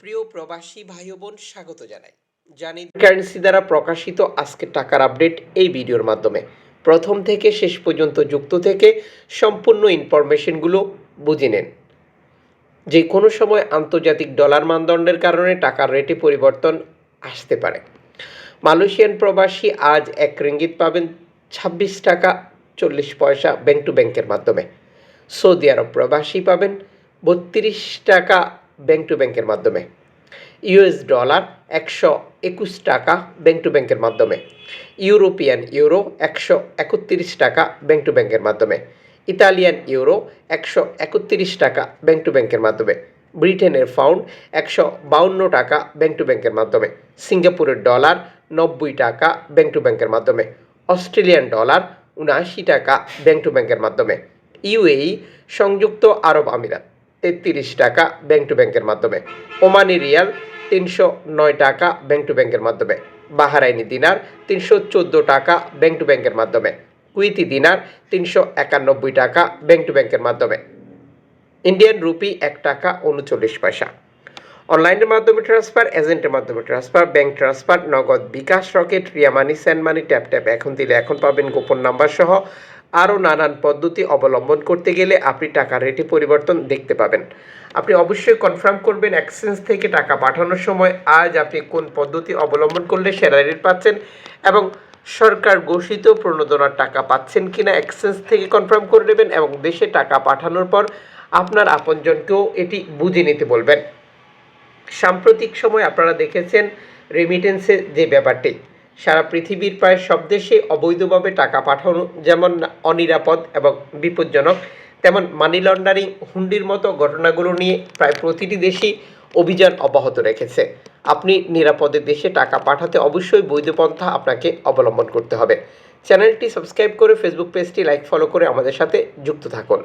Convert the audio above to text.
প্রিয় প্রবাসী ভাই বোন স্বাগত জানাই। জানি কারেন্সি দ্বারা প্রকাশিত আজকে টাকার আপডেট এই ভিডিওর মাধ্যমে। প্রথম থেকে শেষ পর্যন্ত যুক্ত থেকে সম্পূর্ণ ইনফরমেশনগুলো বুঝে নেন। যে কোনো সময় আন্তর্জাতিক ডলার মানদণ্ডের কারণে টাকার রেটে পরিবর্তন আসতে পারে। মালয়েশিয়ান প্রবাসী আজ এক রিঙ্গিত পাবেন ছাব্বিশ টাকা চল্লিশ পয়সা ব্যাংক টু ব্যাংকের মাধ্যমে। সৌদি আরব প্রবাসী পাবেন বত্রিশ টাকা ব্যাংক টু ব্যাংকের মাধ্যমে। ইউএস ডলার একশো একুশ টাকা ব্যাংক টু ব্যাংকের মাধ্যমে। ইউরোপিয়ান ইউরো একশো একত্রিশ টাকা ব্যাংক টু ব্যাংকের মাধ্যমে। ইতালিয়ান ইউরো একশো একত্রিশ টাকা ব্যাংক টু ব্যাংকের মাধ্যমে। ব্রিটেনের পাউন্ড একশো বাউন্ন টাকা ব্যাংক টু ব্যাংকের মাধ্যমে। সিঙ্গাপুরের ডলার নব্বই টাকা ব্যাংক টু ব্যাংকের মাধ্যমে। অস্ট্রেলিয়ান ডলার উনআশি টাকা ব্যাংক টু ব্যাংকের মাধ্যমে। ইউএই সংযুক্ত আরব আমিরাত। তেত্রিশ টাকা ব্যাংক টু ব্যাংকের মাধ্যমে। ওমানি রিয়াল তিনশো নয় টাকা ব্যাংক টু ব্যাংকের মাধ্যমে। বাহারাইনি দিনার তিনশো চোদ্দ টাকা ব্যাংক টু ব্যাংকের মাধ্যমে। কুইতি দিনার তিনশো একানব্বই টাকা ব্যাংক টু ব্যাংকের মাধ্যমে। ইন্ডিয়ান রুপি এক টাকা উনচল্লিশ পয়সা। অনলাইনের মাধ্যমে ট্রান্সফার এজেন্টের মাধ্যমে transfer bank transfer Nagad bKash, Rocket, Ria money send money tap tap এখন দিলে এখন পাবেন গোপন নাম্বার সহ আরও নানান পদ্ধতি অবলম্বন করতে গেলে আপনি টাকার রেটে পরিবর্তন দেখতে পাবেন। আপনি অবশ্যই কনফার্ম করবেন এক্সচেঞ্জ থেকে টাকা পাঠানোর সময় আজ আপনি কোন পদ্ধতি অবলম্বন করলে সেরা রেট পাচ্ছেন এবং সরকার ঘোষিত প্রণোদনার টাকা পাচ্ছেন কিনা এক্সচেঞ্জ থেকে কনফার্ম করে নেবেন এবং দেশে টাকা পাঠানোর পর আপনার আপনজনকেও এটি বুঝে নিতে বলবেন। সাম্প্রতিক সময় আপনারা দেখেছেন রেমিটেন্সের যে ব্যাপারটি সারা পৃথিবীর প্রায় সব দেশে অবৈধভাবে টাকা পাঠানো, যেমন অনিরাপদ এবং বিপজ্জনক, তেমন মানি লন্ডারিং হুন্ডির মতো ঘটনাগুলো নিয়ে প্রায় প্রতিটি দেশই অভিযান অব্যাহত রেখেছে। আপনি নিরাপদে দেশে টাকা পাঠাতে অবশ্যই বৈধ পন্থা আপনাকে অবলম্বন করতে হবে। চ্যানেলটি সাবস্ক্রাইব করে ফেসবুক পেজটি লাইক ফলো করে আমাদের সাথে যুক্ত থাকুন।